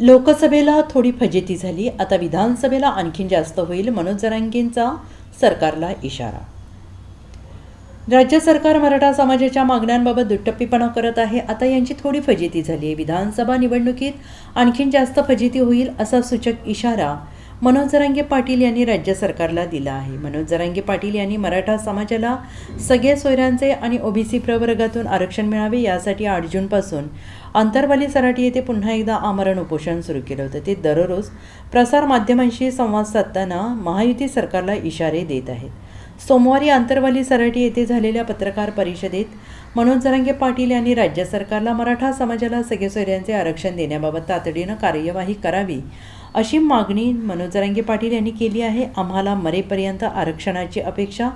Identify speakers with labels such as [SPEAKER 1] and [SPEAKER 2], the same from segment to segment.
[SPEAKER 1] लोकसभेला थोडी फजेती झाली. आता विधानसभेला आणखीन जास्त होईल मनोज जरांगेंचा सरकारला इशारा. राज्य सरकार मराठा समाजाच्या मागण्यांबाबत दुटप्पीपणा करत आहे. आता यांची थोडी फजिती झाली आहे. विधानसभा निवडणुकीत आणखीन जास्त फजिती होईल असा सूचक इशारा मनोज जरांगे पाटील यांनी राज्य सरकारला दिला आहे. मनोज जरांगे पाटील यांनी मराठा समाजाला सगळे सोयऱ्यांचे आणि ओबीसी प्रवर्गातून आरक्षण मिळावे यासाठी आठ जूनपासून अंतरवाली सराटी येथे पुन्हा एकदा आमरण उपोषण सुरू केलं होतं. ते दररोज प्रसारमाध्यमांशी संवाद साधताना महायुती सरकारला इशारे देत आहेत. सोमवारी आंतरवाली सराटी येथे झालेल्या पत्रकार परिषदेत मनोज जरांगे पाटील यांनी राज्य सरकारला मराठा समाजाला सगळे सोयऱ्यांचे आरक्षण देण्याबाबत तातडीनं कार्यवाही करावी अशी मागणी मनोज जरांगे पाटील यांनी केली आहे. आम्हाला मरेपर्यंत आरक्षणाची अपेक्षा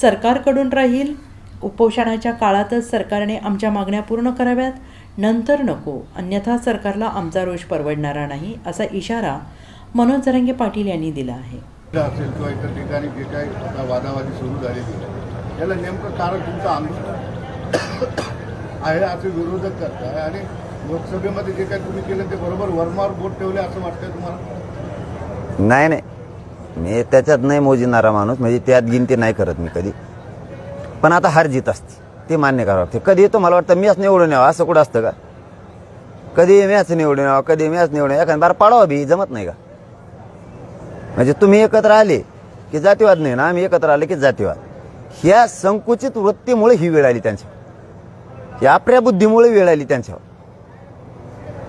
[SPEAKER 1] सरकारकडून राहील. उपोषणाच्या काळातच सरकारने आमच्या मागण्या पूर्ण कराव्यात. नंतर नको अन्यथा सरकारला आमचा रोष परवडणारा नाही असा इशारा मनोज जरांगे पाटील यांनी दिला आहे.
[SPEAKER 2] असेल किंवा इतर ठिकाणी जे काही वादावादी सुरू झालेली याला नेमकं कारण तुमचं आंदोलन आहे असे विरोधक करताय आणि लोकसभेमध्ये जे काही तुम्ही केलं ते बरोबर वरमार बोट ठेवले असं वाटतंय तुम्हाला?
[SPEAKER 3] नाही नाही. मी त्याच्यात नाही मोजिणारा माणूस. म्हणजे त्यात गिनती नाही करत मी कधी. पण आता हार जीत असते. ते मान्य करावं लागते. कधी येतो मला वाटतं मीच निवडून यावं. असं कुठं असतं का? कधी मॅच निवडून यावं कधी मॅच निवडून यावं. एखादा बार पाडावं बी. जमत नाही का? म्हणजे तुम्ही एकत्र आले की जातीवाद नाही ना? आम्ही एकत्र आले की जातीवाद. ह्या संकुचित वृत्तीमुळे ही वेळ आली त्यांच्या या आपल्या बुद्धीमुळे वेळ आली त्यांच्यावर.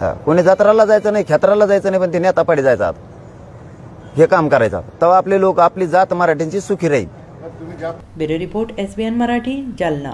[SPEAKER 3] हा. कोणी जत्राला जायचं नाही खेत्राला जायचं नाही पण ते नेता पाडी जायचं आता. हे काम करायचं. तेव्हा आपले लोक आपली जात मराठ्यांची सुखी राहील.
[SPEAKER 1] Bureau report S B N Marathi Jalna.